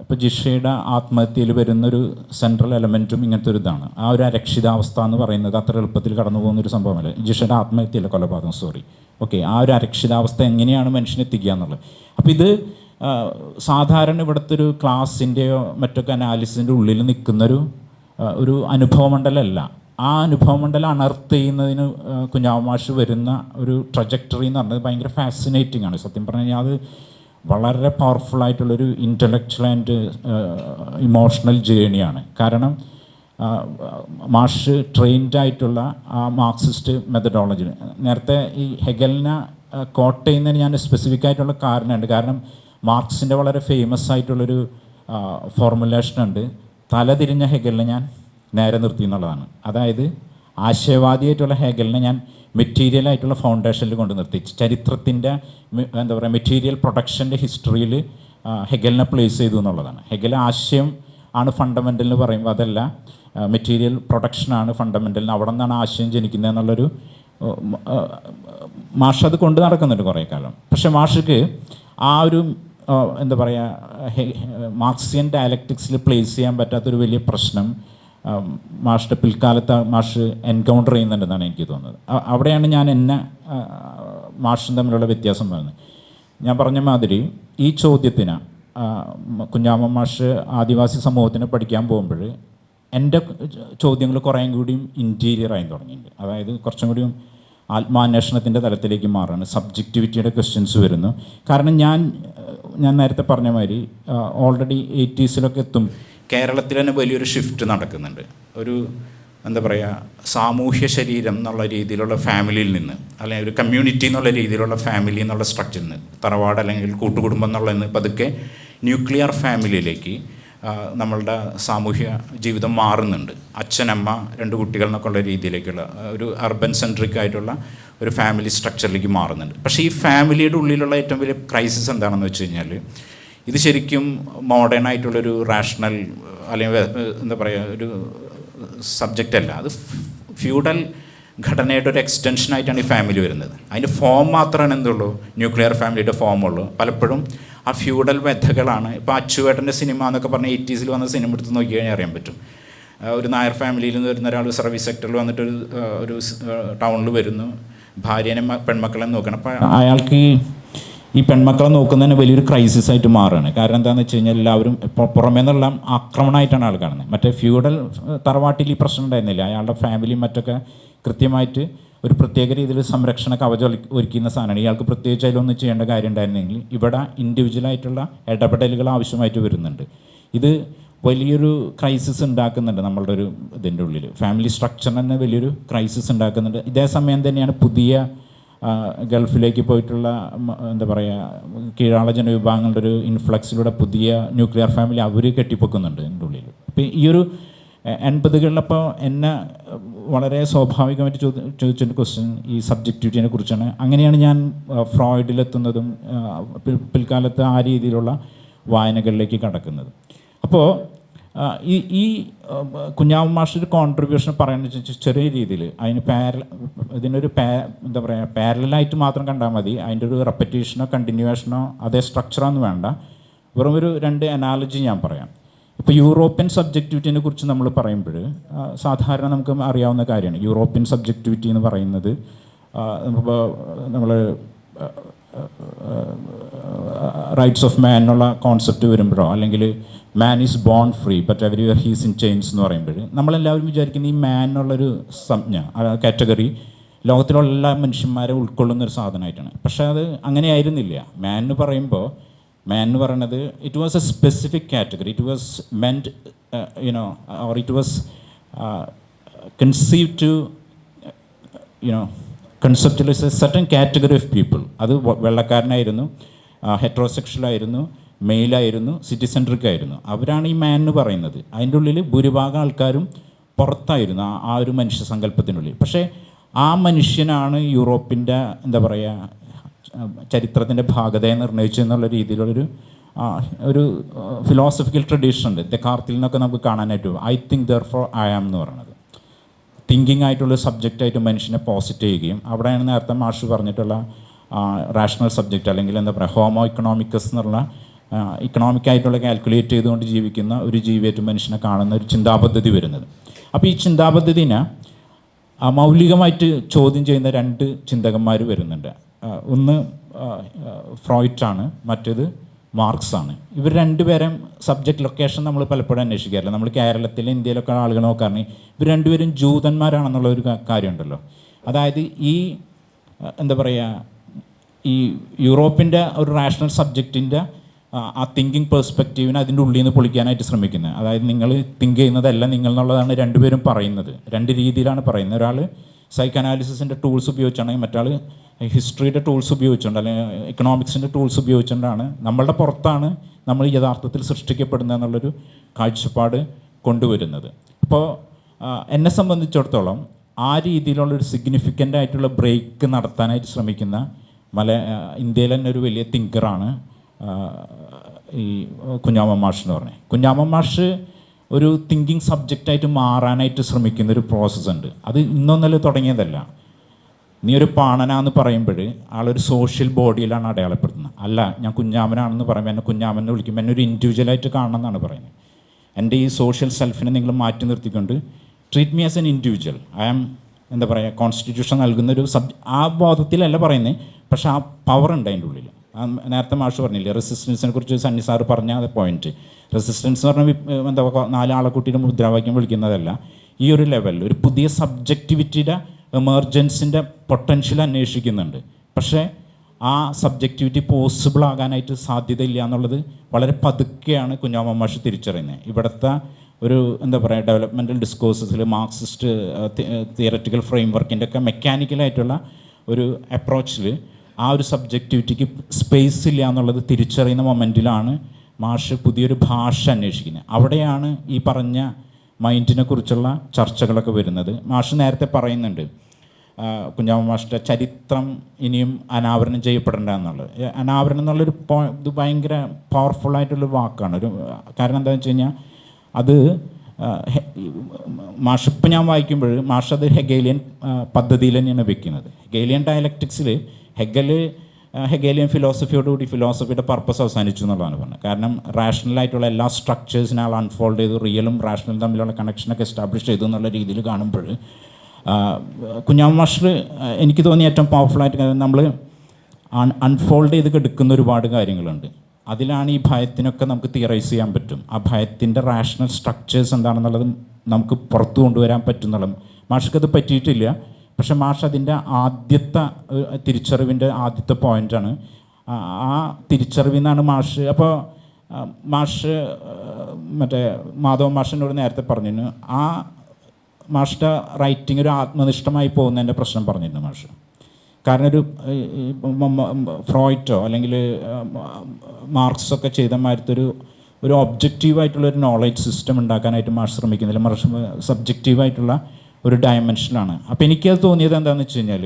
ഇപ്പോൾ ജിഷയുടെ ആത്മഹത്യയിൽ വരുന്നൊരു സെൻട്രൽ എലമെന്റും ഇങ്ങനത്തെ ഒരു ഇതാണ്. ആ ഒരു അരക്ഷിതാവസ്ഥ എന്ന് പറയുന്നത് അത്ര എളുപ്പത്തിൽ കടന്നു പോകുന്ന ഒരു സംഭവമല്ല. ജിഷയുടെ ആത്മഹത്യയല്ല കൊലപാതകം? സോറി ഓക്കെ ആ ഒരു അരക്ഷിതാവസ്ഥ എങ്ങനെയാണ് മനുഷ്യനെത്തിക്കുക എന്നുള്ളത്? അപ്പോൾ ഇത് സാധാരണ ഇവിടുത്തെ ഒരു ക്ലാസ്സിന്റെയോ മറ്റൊക്കെ അനാലിസിന്റെ ഉള്ളിൽ നിൽക്കുന്നൊരു ഒരു അനുഭവമണ്ഡലമല്ല ആ അനുഭവമണ്ഡലം അണർത്ത് ചെയ്യുന്നതിന് കുഞ്ഞാവമാഷ് വരുന്ന ഒരു ട്രജക്ടറി എന്ന് പറഞ്ഞത് ഭയങ്കര ഫാസിനേറ്റിംഗ് ആണ്. സത്യം പറഞ്ഞു കഴിഞ്ഞാൽ അത് വളരെ പവർഫുൾ ആയിട്ടുള്ളൊരു ഇന്റലക്ച്വൽ ആൻഡ് ഇമോഷണൽ ജേണിയാണ് കാരണം മാഷ് ട്രെയിൻഡ് ആയിട്ടുള്ള ആ മാർക്സിസ്റ്റ് മെത്തഡോളജി നേരത്തെ ഈ ഹെഗലിനെ കോട്ട് ചെയ്യുന്നതിന് ഞാൻ സ്പെസിഫിക് ആയിട്ടുള്ള കാരണമുണ്ട്. കാരണം മാർക്സിന്റെ വളരെ ഫേമസ് ആയിട്ടുള്ളൊരു ഫോർമുലേഷൻ ഉണ്ട്. തലതിരിഞ്ഞ ഹെഗലിനെ ഞാൻ നേരെ നിർത്തി എന്നുള്ളതാണ്. അതായത് ആശയവാദിയായിട്ടുള്ള ഹെഗലിനെ ഞാൻ മെറ്റീരിയൽ ആയിട്ടുള്ള ഫൗണ്ടേഷനിൽ കൊണ്ട് നിർത്തി. ചരിത്രത്തിന്റെ എന്താ പറയുക മെറ്റീരിയൽ പ്രൊഡക്ഷന്റെ ഹിസ്റ്ററിയിൽ ഹെഗലിനെ പ്ലേസ് ചെയ്തു എന്നുള്ളതാണ്. ഹെഗൽ ആശയം ആണ് ഫണ്ടമെന്റൽ എന്ന് പറയുമ്പോൾ അതല്ല മെറ്റീരിയൽ പ്രൊഡക്ഷനാണ് ഫണ്ടമെന്റൽ അവിടെ നിന്നാണ് ആശയം ജനിക്കുന്നത് എന്നുള്ളൊരു മാഷ് അത് കൊണ്ട് നടക്കുന്നുണ്ട് കുറേ കാലം. പക്ഷേ മാഷക്ക് ആ ഒരു എന്താ പറയുക മാർക്സിയൻ ഡയലക്റ്റിക്സിൽ പ്ലേസ് ചെയ്യാൻ പറ്റാത്തൊരു വലിയ പ്രശ്നം മാഷിന്റെ പിൽക്കാലത്ത് മാഷ് എൻകൗണ്ടർ ചെയ്യുന്നുണ്ടെന്നാണ് എനിക്ക് തോന്നുന്നത്. അവിടെയാണ് ഞാൻ എന്നെ മാഷും തമ്മിലുള്ള വ്യത്യാസം പറയുന്നത്. ഞാൻ പറഞ്ഞ മാതിരി ഈ ചോദ്യത്തിന് കുഞ്ഞാമ മാഷ് ആദിവാസി സമൂഹത്തിന് പഠിക്കാൻ പോകുമ്പോൾ എന്റെ ചോദ്യങ്ങൾ കുറേയും കൂടിയും ഇന്റീരിയർ ആയി തുടങ്ങിയിട്ടുണ്ട്. അതായത് കുറച്ചും കൂടിയും ആത്മാന്വേഷണത്തിന്റെ തലത്തിലേക്ക് മാറുകയാണ്. സബ്ജക്റ്റിവിറ്റിയുടെ ക്വസ്റ്റ്യൻസ് വരുന്നു. കാരണം ഞാൻ ഞാൻ നേരത്തെ പറഞ്ഞ മാതിരി ഓൾറെഡി എയ്റ്റീസിലൊക്കെ എത്തും. കേരളത്തിൽ തന്നെ വലിയൊരു ഷിഫ്റ്റ് നടക്കുന്നുണ്ട്. ഒരു എന്താ പറയുക സാമൂഹ്യ ശരീരം എന്നുള്ള രീതിയിലുള്ള ഫാമിലിയിൽ നിന്ന് അല്ലെങ്കിൽ ഒരു കമ്മ്യൂണിറ്റി എന്നുള്ള രീതിയിലുള്ള ഫാമിലി എന്നുള്ള സ്ട്രക്ചറിൽ നിന്ന് തറവാട് അല്ലെങ്കിൽ കൂട്ടുകുടുംബം എന്നുള്ളതിന് പതുക്കെ ന്യൂക്ലിയർ ഫാമിലിയിലേക്ക് നമ്മളുടെ സാമൂഹ്യ ജീവിതം മാറുന്നുണ്ട്. അച്ഛനമ്മ രണ്ട് കുട്ടികൾ എന്നൊക്കെ ഉള്ള രീതിയിലേക്കുള്ള ഒരു അർബൻ സെൻട്രിക് ആയിട്ടുള്ള ഒരു ഫാമിലി സ്ട്രക്ചറിലേക്ക് മാറുന്നുണ്ട്. പക്ഷേ ഈ ഫാമിലിയുടെ ഉള്ളിലുള്ള ഏറ്റവും വലിയ ക്രൈസിസ് എന്താണെന്ന് വെച്ച് കഴിഞ്ഞാൽ ഇത് ശരിക്കും മോഡേൺ ആയിട്ടുള്ളൊരു റാഷണൽ അല്ലെങ്കിൽ എന്താ പറയുക ഒരു സബ്ജക്റ്റ് അല്ല. അത് ഫ്യൂഡൽ ഘടനയുടെ ഒരു എക്സ്റ്റൻഷൻ ആയിട്ടാണ് ഈ ഫാമിലി വരുന്നത്. അതിന്റെ ഫോം മാത്രമാണ് എന്തുള്ളൂ? ന്യൂക്ലിയർ ഫാമിലിയുടെ ഫോമുള്ളൂ പലപ്പോഴും ആ ഫ്യൂഡൽ മെഥകളാണ് ഇപ്പോൾ അച്ചുവേട്ടന്റെ സിനിമ എന്നൊക്കെ പറഞ്ഞ എയ്റ്റീസിൽ വന്ന സിനിമ എടുത്ത് നോക്കി കഴിഞ്ഞാൽ അറിയാൻ പറ്റും. ഒരു നായർ ഫാമിലിയിൽ നിന്ന് വരുന്ന ഒരാൾ സർവീസ് സെക്ടറിൽ വന്നിട്ട് ഒരു ഒരു ടൗണിൽ വരുന്നു. ഭാര്യനെ പെൺമക്കളെ നോക്കണം. അപ്പോൾ അയാൾക്ക് ഈ പെൺമക്കളെ നോക്കുന്നതിന് വലിയൊരു ക്രൈസിസ് ആയിട്ട് മാറുകയാണ്. കാരണം എന്താണെന്ന് വെച്ച് കഴിഞ്ഞാൽ എല്ലാവരും പുറമേ നിന്നുള്ള ആക്രമണമായിട്ടാണ് ആൾ കാണുന്നത്. മറ്റേ ഫ്യൂഡൽ തറവാട്ടിൽ ഈ പ്രശ്നം ഉണ്ടായിരുന്നില്ല. അയാളുടെ ഫാമിലിയും മറ്റൊക്കെ കൃത്യമായിട്ട് ഒരു പ്രത്യേക രീതിയിൽ സംരക്ഷണ കവചം ഒരുക്കി- ഒരുക്കുന്ന സാധനമാണ്. ഇയാൾക്ക് പ്രത്യേകിച്ച് അതിലൊന്നും ചെയ്യേണ്ട കാര്യം ഉണ്ടായിരുന്നെങ്കിൽ ഇവിടെ ഇൻഡിവിജ്വലായിട്ടുള്ള ഇടപെടലുകൾ ആവശ്യമായിട്ട് വരുന്നുണ്ട്. ഇത് വലിയൊരു ക്രൈസിസ് ഉണ്ടാക്കുന്നുണ്ട് നമ്മളുടെ ഒരു ഇതിന്റെ ഉള്ളിൽ ഫാമിലി സ്ട്രക്ചർ തന്നെ വലിയൊരു ക്രൈസിസ് ഉണ്ടാക്കുന്നുണ്ട്. ഇതേ സമയം തന്നെയാണ് പുതിയ ഗൾഫിലേക്ക് പോയിട്ടുള്ള എന്താ പറയുക കീഴാളജന വിഭാഗങ്ങളുടെ ഒരു ഇൻഫ്ലക്സിലൂടെ പുതിയ ന്യൂക്ലിയർ ഫാമിലി അവർ കെട്ടിപ്പൊക്കുന്നുണ്ട് എന്റെ ഉള്ളിൽ അപ്പം ഈ ഒരു എൺപതുകളിലപ്പോൾ എന്നെ വളരെ സ്വാഭാവികമായിട്ട് ചോദി ചോദിച്ചൊരു ക്വസ്റ്റ്യൻ ഈ സബ്ജക്റ്റിവിറ്റിനെ കുറിച്ചാണ്. അങ്ങനെയാണ് ഞാൻ ഫ്രോയിഡിലെത്തുന്നതും പിൽക്കാലത്ത് ആ രീതിയിലുള്ള വായനകളിലേക്ക് കടക്കുന്നത്. അപ്പോൾ ഈ ഈ കുഞ്ഞാമ മാസ്റ്റർ കോൺട്രിബ്യൂഷൻ പറയുന്നത് വെച്ചാൽ ചെറിയ രീതിയിൽ അതിന് പാര ഇതിനൊരു പാ എന്താ പറയുക പാരലായിട്ട് മാത്രം കണ്ടാൽ മതി. അതിന്റെ ഒരു റെപ്പറ്റീഷനോ കണ്ടിന്യൂവേഷനോ അതേ സ്ട്രക്ചറോ ഒന്നും വേണ്ട. വെറും ഒരു രണ്ട് അനാലജി ഞാൻ പറയാം. ഇപ്പോൾ യൂറോപ്യൻ സബ്ജക്റ്റിവിറ്റിനെ കുറിച്ച് നമ്മൾ പറയുമ്പോൾ സാധാരണ നമുക്ക് അറിയാവുന്ന കാര്യമാണ്. യൂറോപ്യൻ സബ്ജക്റ്റിവിറ്റി എന്ന് പറയുന്നത് നമ്മൾ റൈറ്റ്സ് ഓഫ് മാൻ എന്നുള്ള കോൺസെപ്റ്റ് വരുമ്പോഴോ അല്ലെങ്കിൽ man is born free but every he's in chains എന്ന് പറയുമ്പോൾ നമ്മളെല്ലാവരും വിചാരിക്കുന്ന ഈ മാൻ എന്നുള്ളൊരു സംജ്ഞ കാറ്റഗറി ലോകത്തിലുള്ള എല്ലാ മനുഷ്യന്മാരെ ഉൾക്കൊള്ളുന്ന ഒരു സാധനമായിട്ടാണ്. പക്ഷേ അത് അങ്ങനെ ആയിരുന്നില്ല. മാൻ എന്ന് പറയുമ്പോൾ മാൻ എന്ന് പറയുന്നത് it was a specific category it was meant you know or it was conceive to you know conceptualise a certain category of people അത് വെള്ളക്കാരനായിരുന്നു ഹെട്രോസെക്ഷൽ ആയിരുന്നു മെയിലായിരുന്നു സിറ്റി സെൻട്രിക്കായിരുന്നു അവരാണ് ഈ മാൻ എന്ന് പറയുന്നത്. അതിന്റെ ഉള്ളിൽ ഭൂരിഭാഗം ആൾക്കാരും പുറത്തായിരുന്നു ആ ആ ഒരു മനുഷ്യ സങ്കല്പത്തിനുള്ളിൽ പക്ഷേ ആ മനുഷ്യനാണ് യൂറോപ്പിന്റെ എന്താ പറയുക ചരിത്രത്തിന്റെ ഭാഗതയെ നിർണയിച്ചു എന്നുള്ള രീതിയിലുള്ളൊരു ഒരു ഫിലോസഫിക്കൽ ട്രഡീഷൻ ഉണ്ട്. ദക്കാർത്തിൽ നിന്നൊക്കെ നമുക്ക് കാണാനായിട്ട് I think therefore I am എന്ന് പറയുന്നത്. തിങ്കിങ് ആയിട്ടുള്ള സബ്ജക്റ്റായിട്ട് മനുഷ്യനെ പോസിറ്റ് ചെയ്യുകയും അവിടെയാണ് നേരത്തെ മാഷ് പറഞ്ഞിട്ടുള്ള റാഷണൽ സബ്ജക്റ്റ് അല്ലെങ്കിൽ എന്താ പറയുക ഹോമോ ഇക്കണോമിക്കസ് എന്നുള്ള ഇക്കണോമിക് ആയിട്ടുള്ള കാൽക്കുലേറ്റ് ചെയ്തുകൊണ്ട് ജീവിക്കുന്ന ഒരു ജീവിയായിട്ട് മനുഷ്യനെ കാണുന്ന ഒരു ചിന്താപദ്ധതി വരുന്നത്. അപ്പോൾ ഈ ചിന്താപദ്ധതിനെ മൗലികമായിട്ട് ചോദ്യം ചെയ്യുന്ന രണ്ട് ചിന്തകന്മാർ വരുന്നുണ്ട്. ഒന്ന് ഫ്രോയിറ്റാണ് മറ്റേത് മാർക്സ് ആണ് ഇവർ രണ്ടുപേരും സബ്ജക്റ്റ് ലൊക്കേഷൻ നമ്മൾ പലപ്പോഴും അന്വേഷിക്കാറില്ല. നമ്മൾ കേരളത്തിൽ ഇന്ത്യയിലൊക്കെ ആളുകൾ നോക്കാറുണ്ട് ഇവർ രണ്ടുപേരും ജൂതന്മാരാണെന്നുള്ള ഒരു കാര്യമുണ്ടല്ലോ. അതായത് ഈ എന്താ പറയുക ഈ യൂറോപ്പിന്റെ ഒരു റാഷണൽ സബ്ജക്റ്റിന്റെ ആ തിങ്കിങ് പെർസ്പെക്റ്റീവിനെ അതിന്റെ ഉള്ളിൽ നിന്ന് പൊളിക്കാനായിട്ട് ശ്രമിക്കുന്നത് അതായത് നിങ്ങൾ തിങ്ക് ചെയ്യുന്നതല്ല നിങ്ങൾ എന്നുള്ളതാണ് രണ്ടുപേരും പറയുന്നത്. രണ്ട് രീതിയിലാണ് പറയുന്നത്. ഒരാൾ സൈക്ക് അനാലിസിസിന്റെ ടൂൾസ് ഉപയോഗിച്ചാണെങ്കിൽ മറ്റാൾ ഹിസ്റ്ററിയുടെ ടൂൾസ് ഉപയോഗിച്ചുകൊണ്ട് അല്ലെങ്കിൽ എക്കണോമിക്സിന്റെ ടൂൾസ് ഉപയോഗിച്ചുകൊണ്ടാണ് നമ്മളുടെ പുറത്താണ് നമ്മൾ യഥാർത്ഥത്തിൽ സൃഷ്ടിക്കപ്പെടുന്നത് എന്നുള്ളൊരു കാഴ്ചപ്പാട് കൊണ്ടുവരുന്നത്. അപ്പോൾ എന്നെ സംബന്ധിച്ചിടത്തോളം ആ രീതിയിലുള്ളൊരു സിഗ്നിഫിക്കന്റ് ആയിട്ടുള്ള ബ്രേക്ക് നടത്താനായിട്ട് ശ്രമിക്കുന്ന മല ഇന്ത്യയിൽ തന്നെ ഒരു വലിയ തിങ്കറാണ് ഈ കുഞ്ഞാമ മാഷ് എന്ന് പറഞ്ഞത് കുഞ്ഞാമ മാഷ് ഒരു തിങ്കിങ് സബ്ജക്റ്റായിട്ട് മാറാനായിട്ട് ശ്രമിക്കുന്ന ഒരു പ്രോസസ്സ് ഉണ്ട്. അത് ഇന്നൊന്നല്ല തുടങ്ങിയതല്ല. നീ ഒരു പാണനാന്ന് പറയുമ്പോൾ ആളൊരു സോഷ്യൽ ബോഡിയിലാണ് അടയാളപ്പെടുത്തുന്നത്. അല്ല ഞാൻ കുഞ്ഞാമനാണെന്ന് പറയുമ്പോൾ എന്നെ കുഞ്ഞാമനെ വിളിക്കുമ്പോൾ എന്നെ ഒരു ഇൻഡിവിജ്വലായിട്ട് കാണണം എന്നാണ് പറയുന്നത്. എന്റെ ഈ സോഷ്യൽ സെൽഫിനെ നിങ്ങൾ മാറ്റി നിർത്തിക്കൊണ്ട് treat me as an individual I am എന്താ പറയുക കോൺസ്റ്റിറ്റ്യൂഷൻ നൽകുന്ന ഒരു സബ് ആ ബോധത്തിലല്ല പറയുന്നത് പക്ഷേ ആ പവർ ഉണ്ട് അതിന്റെ ഉള്ളിൽ നേരത്തെ മാഷ് പറഞ്ഞില്ലേ റെസിസ്റ്റൻസിനെ കുറിച്ച് സണ്ണി സാറ് പറഞ്ഞ പോയിന്റ് റെസിസ്റ്റൻസ് എന്ന് പറഞ്ഞാൽ എന്താ നാലാളെ കുട്ടിയുടെ മുദ്രാവാക്യം വിളിക്കുന്നതല്ല. ഈ ഒരു ലെവലിൽ ഒരു പുതിയ സബ്ജക്റ്റിവിറ്റിയുടെ എമർജൻസിന്റെ പൊട്ടൻഷ്യൽ അന്വേഷിക്കുന്നുണ്ട്. പക്ഷേ ആ സബ്ജക്റ്റിവിറ്റി പോസിബിൾ ആകാനായിട്ട് സാധ്യതയില്ല എന്നുള്ളത് വളരെ പതുക്കെയാണ് കുഞ്ഞാമ്മ മാഷ് തിരിച്ചറിയുന്നത്. ഇവിടുത്തെ ഒരു എന്താ പറയുക ഡെവലപ്മെന്റൽ ഡിസ്കോഴ്സസിൽ മാർക്സിസ്റ്റ് തിയററ്റിക്കൽ ഫ്രെയിം വർക്കിന്റെ ഒക്കെ മെക്കാനിക്കലായിട്ടുള്ള ഒരു അപ്രോച്ചിൽ ആ ഒരു സബ്ജക്റ്റിവിറ്റിക്ക് സ്പേസ് ഇല്ല എന്നുള്ളത് തിരിച്ചറിയുന്ന മൊമെന്റിലാണ് മാഷ് പുതിയൊരു ഭാഷ അന്വേഷിക്കുന്നത്. അവിടെയാണ് ഈ പറഞ്ഞ മൈൻഡിനെ കുറിച്ചുള്ള ചർച്ചകളൊക്കെ വരുന്നത്. മാഷ് നേരത്തെ പറയുന്നുണ്ട് കുഞ്ഞാമ മാഷിന്റെ ചരിത്രം ഇനിയും അനാവരണം ചെയ്യപ്പെടേണ്ട എന്നുള്ളത്. അനാവരണം എന്നുള്ളൊരു ഇത് ഭയങ്കര പവർഫുള്ളായിട്ടുള്ളൊരു വാക്കാണ്. ഒരു കാരണം എന്താണെന്ന് വെച്ച് കഴിഞ്ഞാൽ അത് മാഷിപ്പ് ഞാൻ വായിക്കുമ്പോൾ മാഷ് അത് ഹെഗേലിയൻ പദ്ധതിയിൽ തന്നെയാണ് വെക്കുന്നത്. ഹെഗേലിയൻ ഡയലക്റ്റിക്സിൽ ഹെഗൽ ഹെഗേലിയൻ ഫിലോസഫിയോടുകൂടി ഫിലോസഫിയുടെ പർപ്പസ് അവസാനിച്ചു എന്നുള്ളതാണ് പറഞ്ഞത്. കാരണം റാഷണലായിട്ടുള്ള എല്ലാ സ്ട്രക്ചേഴ്സിനെ ആൾ അൺഫോൾഡ് ചെയ്തു റിയലും റാഷണലും തമ്മിലുള്ള കണക്ഷനൊക്കെ എസ്റ്റാബ്ലിഷ് ചെയ്തു എന്നുള്ള രീതിയിൽ കാണുമ്പോൾ കുഞ്ഞാമ മാസ്റ്റർ എനിക്ക് തോന്നിയ ഏറ്റവും പവർഫുള്ളായിട്ട് നമ്മൾ അൺഫോൾഡ് ചെയ്ത് എടുക്കുന്ന ഒരുപാട് കാര്യങ്ങളുണ്ട്. അതിലാണ് ഈ ഭയത്തിനൊക്കെ നമുക്ക് തിയറൈസ് ചെയ്യാൻ പറ്റും. ആ ഭയത്തിന്റെ റാഷണൽ സ്ട്രക്ചേഴ്സ് എന്താണെന്നുള്ളത് നമുക്ക് പുറത്തു കൊണ്ടുവരാൻ പറ്റുന്നുള്ളത് മാഷക്ക് അത് പറ്റിയിട്ടില്ല. പക്ഷെ മാഷ് അതിന്റെ ആദ്യത്തെ തിരിച്ചറിവിന്റെ ആദ്യത്തെ പോയിന്റാണ്. ആ തിരിച്ചറിവിൽ നിന്നാണ് മാഷ് അപ്പോൾ മാഷ് മറ്റേ മാധവ മാഷിനോട് നേരത്തെ പറഞ്ഞിരുന്നു. ആ മാഷിന്റെ റൈറ്റിംഗ് ഒരു ആത്മനിഷ്ഠമായി പോകുന്നതിന്റെ പ്രശ്നം പറഞ്ഞിരുന്നു മാഷ്. കാരണം ഒരു ഫ്രോയിറ്റോ അല്ലെങ്കിൽ മാർക്സൊക്കെ ചെയ്ത മാതിരത്തെ ഒരു ഒരു ഒബ്ജക്റ്റീവായിട്ടുള്ള ഒരു നോളജ് സിസ്റ്റം ഉണ്ടാക്കാനായിട്ട് മാഷ് ശ്രമിക്കുന്നില്ല മറിച്ച് സബ്ജക്റ്റീവായിട്ടുള്ള ഒരു ഡയമെൻഷനിലാണ് അപ്പോൾ എനിക്കത് തോന്നിയത് എന്താണെന്ന് വെച്ച് കഴിഞ്ഞാൽ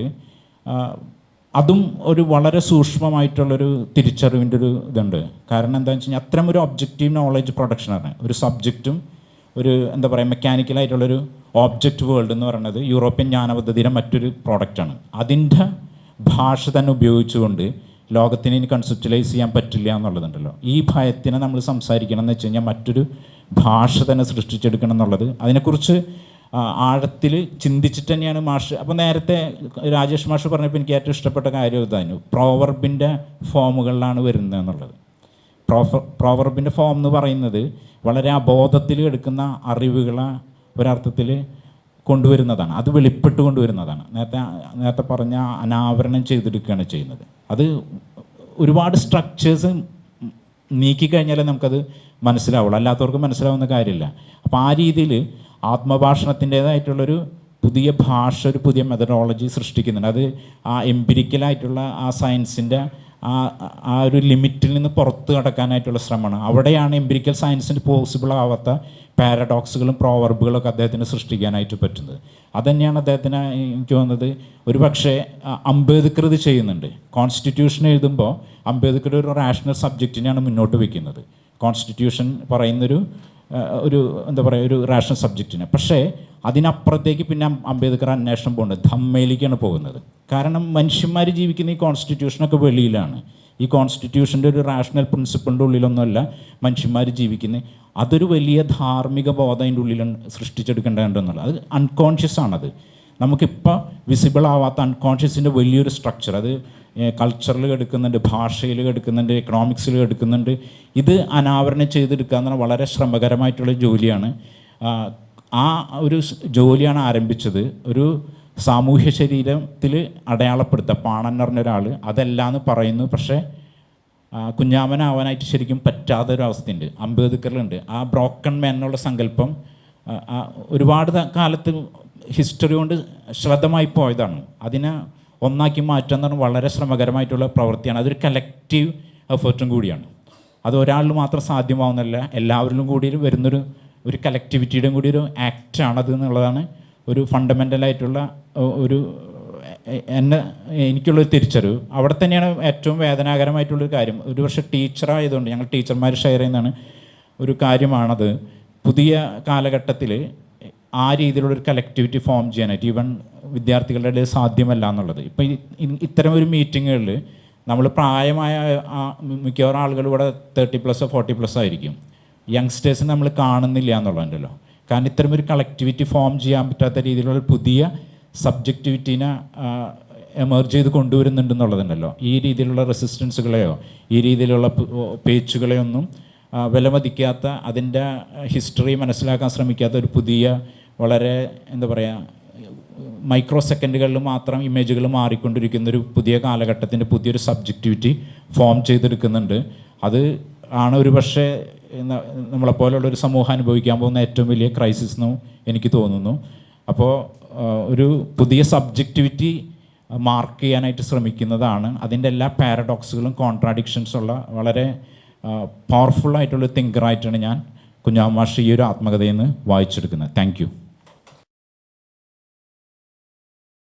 അതും ഒരു വളരെ സൂക്ഷ്മമായിട്ടുള്ളൊരു തിരിച്ചറിവിന്റെ ഒരു ഇതുണ്ട്. കാരണം എന്താണെന്ന് വെച്ച് കഴിഞ്ഞാൽ അത്തരം ഒരു ഒബ്ജക്റ്റീവ് നോളജ് പ്രൊഡക്ഷനാണ് ഒരു സബ്ജക്റ്റും ഒരു എന്താ പറയുക മെക്കാനിക്കലായിട്ടുള്ളൊരു ഓബ്ജക്റ്റ് വേൾഡ് എന്ന് പറയുന്നത് യൂറോപ്യൻ ജ്ഞാനപദ്ധതിയുടെ മറ്റൊരു പ്രോഡക്റ്റാണ് അതിന്റെ ഭാഷ തന്നെ ഉപയോഗിച്ചുകൊണ്ട് ലോകത്തിനെ ഇനി കൺസെപ്റ്റലൈസ് ചെയ്യാൻ പറ്റില്ല എന്നുള്ളതുണ്ടല്ലോ. ഈ ഭയത്തിനെ നമ്മൾ സംസാരിക്കണം എന്ന് വെച്ച് കഴിഞ്ഞാൽ മറ്റൊരു ഭാഷ തന്നെ സൃഷ്ടിച്ചെടുക്കണം എന്നുള്ളത് അതിനെക്കുറിച്ച് ആഴത്തിൽ ചിന്തിച്ചിട്ട് തന്നെയാണ് മാഷ്. അപ്പോൾ നേരത്തെ രാജേഷ് മാഷ് പറഞ്ഞപ്പോൾ എനിക്ക് ഏറ്റവും ഇഷ്ടപ്പെട്ട കാര്യം ഇതായിരുന്നു. പ്രോവർബിന്റെ ഫോമുകളിലാണ് വരുന്നത് എന്നുള്ളത്. പ്രോഫ പ്രോവർബിന്റെ ഫോം എന്ന് പറയുന്നത് വളരെ അബോധത്തിൽ എടുക്കുന്ന അറിവുകളെ ഒരർത്ഥത്തിൽ കൊണ്ടുവരുന്നതാണ്. അത് വെളിപ്പെട്ട് കൊണ്ടുവരുന്നതാണ്. നേരത്തെ നേരത്തെ പറഞ്ഞ അനാവരണം ചെയ്തെടുക്കുകയാണ് ചെയ്യുന്നത്. അത് ഒരുപാട് സ്ട്രക്ചേഴ്സ് നീക്കിക്കഴിഞ്ഞാലേ നമുക്കത് മനസ്സിലാവുള്ളൂ. അല്ലാത്തവർക്ക് മനസ്സിലാവുന്ന കാര്യമില്ല. അപ്പോൾ ആ രീതിയിൽ ആത്മഭാഷണത്തിന്റേതായിട്ടുള്ളൊരു പുതിയ ഭാഷ ഒരു പുതിയ മെത്തഡോളജി സൃഷ്ടിക്കുന്നുണ്ട്. അത് ആ എംപിരിക്കലായിട്ടുള്ള ആ സയൻസിന്റെ ആ ആ ഒരു ലിമിറ്റിൽ നിന്ന് പുറത്ത് കടക്കാനായിട്ടുള്ള ശ്രമമാണ്. അവിടെയാണ് എംപിരിക്കൽ സയൻസിന് പോസിബിൾ ആവാത്ത പാരഡോക്സുകളും പ്രോവർബുകളൊക്കെ അദ്ദേഹത്തിന് സൃഷ്ടിക്കാനായിട്ട് പറ്റുന്നത്. അതുതന്നെയാണ് അദ്ദേഹത്തിന് എനിക്ക് തോന്നുന്നത് ഒരു പക്ഷേ അംബേദ്കൃത് ചെയ്യുന്നുണ്ട്. കോൺസ്റ്റിറ്റ്യൂഷൻ എഴുതുമ്പോൾ അംബേദ്കർ ഒരു റാഷണൽ സബ്ജക്റ്റിനെയാണ് മുന്നോട്ട് വയ്ക്കുന്നത് കോൺസ്റ്റിറ്റ്യൂഷൻ പറയുന്നൊരു ഒരു എന്താ പറയുക ഒരു റാഷണൽ സബ്ജക്റ്റിന് പക്ഷേ അതിനപ്പുറത്തേക്ക് പിന്നെ അംബേദ്കർ അന്വേഷണം പോകുന്നത് ധമ്മയിലേക്കാണ് പോകുന്നത്. കാരണം മനുഷ്യന്മാർ ജീവിക്കുന്ന ഈ കോൺസ്റ്റിറ്റ്യൂഷനൊക്കെ വെളിയിലാണ്. ഈ കോൺസ്റ്റിറ്റ്യൂഷന്റെ ഒരു റാഷണൽ പ്രിൻസിപ്പിളിന്റെ ഉള്ളിലൊന്നുമല്ല മനുഷ്യന്മാർ ജീവിക്കുന്നത് അതൊരു വലിയ ധാർമ്മിക ബോധം അതിന്റെ ഉള്ളിൽ സൃഷ്ടിച്ചെടുക്കേണ്ടതുണ്ടെന്നുള്ളത്. അത് അൺകോൺഷ്യസ് ആണത്. നമുക്കിപ്പോൾ വിസിബിൾ ആവാത്ത അൺകോൺഷ്യസിന്റെ വലിയൊരു സ്ട്രക്ചർ അത് കൾച്ചറിൽ എടുക്കുന്നുണ്ട് ഭാഷയിൽ എടുക്കുന്നുണ്ട് എക്കണോമിക്സിൽ എടുക്കുന്നുണ്ട് ഇത് അനാവരണം ചെയ്തെടുക്കുക എന്ന് പറഞ്ഞാൽ വളരെ ശ്രമകരമായിട്ടുള്ള ജോലിയാണ്. ആ, ഒരു ജോലിയാണ് ആരംഭിച്ചത്. ഒരു സാമൂഹ്യ ശരീരത്തിൽ അടയാളപ്പെടുത്തുക പാണൻ ഒരാൾ അതല്ല എന്ന് പറയുന്നു. പക്ഷേ കുഞ്ഞാമനാവാനായിട്ട് ശരിക്കും പറ്റാത്ത ഒരു അവസ്ഥയുണ്ട്. അംബേദ്കറിലുണ്ട് ആ ബ്രോക്കൺ മാൻ എന്നുള്ള സങ്കല്പം ഒരുപാട് കാലത്ത് ഹിസ്റ്ററി കൊണ്ട് ശ്രദ്ധമായി പോയതാണ്. അതിനെ ഒന്നാക്കി എന്ന് പറഞ്ഞാൽ വളരെ ശ്രമകരമായിട്ടുള്ള പ്രവൃത്തിയാണ്. അതൊരു കലക്റ്റീവ് എഫേർട്ടും കൂടിയാണ്. അത് ഒരാളിൽ മാത്രം സാധ്യമാവുന്നില്ല എല്ലാവരിലും കൂടി വരുന്നൊരു ഒരു കലക്ടിവിറ്റിയുടെയും കൂടി ഒരു ആക്റ്റാണത് എന്നുള്ളതാണ് ഒരു ഫണ്ടമെന്റലായിട്ടുള്ള ഒരു എന്നെ എനിക്കുള്ളൊരു തിരിച്ചറിവ്. അവിടെ തന്നെയാണ് ഏറ്റവും വേദനാകരമായിട്ടുള്ളൊരു കാര്യം. ഒരു പക്ഷേ ടീച്ചറായതുകൊണ്ട് ഞങ്ങൾ ടീച്ചർമാർ ഷെയർ ചെയ്യുന്നതാണ് ഒരു കാര്യമാണത്. പുതിയ കാലഘട്ടത്തിൽ ആ രീതിയിലുള്ളൊരു കലക്ടിവിറ്റി ഫോം ചെയ്യാനായിട്ട് ഈവൻ വിദ്യാർത്ഥികളുടെ ഇടയിൽ സാധ്യമല്ല എന്നുള്ളത്. ഇപ്പം ഇത്തരം ഒരു മീറ്റിങ്ങുകളിൽ നമ്മൾ പ്രായമായ മിക്കവാറും ആളുകൾ ഇവിടെ തേർട്ടി പ്ലസ് ഫോർട്ടി പ്ലസ് ആയിരിക്കും. യങ്സ്റ്റേഴ്സിനെ നമ്മൾ കാണുന്നില്ല എന്നുള്ളതുണ്ടല്ലോ. കാരണം ഇത്തരം ഒരു കളക്ടിവിറ്റി ഫോം ചെയ്യാൻ പറ്റാത്ത രീതിയിലുള്ള പുതിയ സബ്ജക്റ്റിവിറ്റീനെ എമർജ് ചെയ്ത് കൊണ്ടുവരുന്നുണ്ടെന്നുള്ളതുണ്ടല്ലോ ഈ രീതിയിലുള്ള റെസിസ്റ്റൻസുകളെയോ ഈ രീതിയിലുള്ള പ്- വിലമതിക്കാത്ത അതിന്റെ ഹിസ്റ്ററി മനസ്സിലാക്കാൻ ശ്രമിക്കാത്ത ഒരു പുതിയ വളരെ എന്താ പറയുക മൈക്രോ സെക്കൻഡുകളിൽ മാത്രം ഇമേജുകൾ മാറിക്കൊണ്ടിരിക്കുന്ന ഒരു പുതിയ കാലഘട്ടത്തിന്റെ പുതിയൊരു സബ്ജക്റ്റിവിറ്റി ഫോം ചെയ്തെടുക്കുന്നുണ്ട്. അത് ആണ് ഒരു പക്ഷേ നമ്മളെപ്പോലുള്ള ഒരു സമൂഹം അനുഭവിക്കാൻ പോകുന്ന ഏറ്റവും വലിയ ക്രൈസിസ് എന്നും എനിക്ക് തോന്നുന്നു. അപ്പോൾ ഒരു പുതിയ സബ്ജക്റ്റിവിറ്റി മാർക്ക് ചെയ്യാനായിട്ട് ശ്രമിക്കുന്നതാണ്. അതിന്റെ എല്ലാ പാരഡോക്സുകളും കോൺട്രാഡിക്ഷൻസ് ഉള്ള വളരെ പവർഫുൾ ആയിട്ടുള്ള തിങ്കറായിട്ടാണ് ഞാൻ കുഞ്ഞാമാഷ ഈ ഒരു ആത്മകഥയിൽ നിന്ന് വായിച്ചെടുക്കുന്നത്. താങ്ക്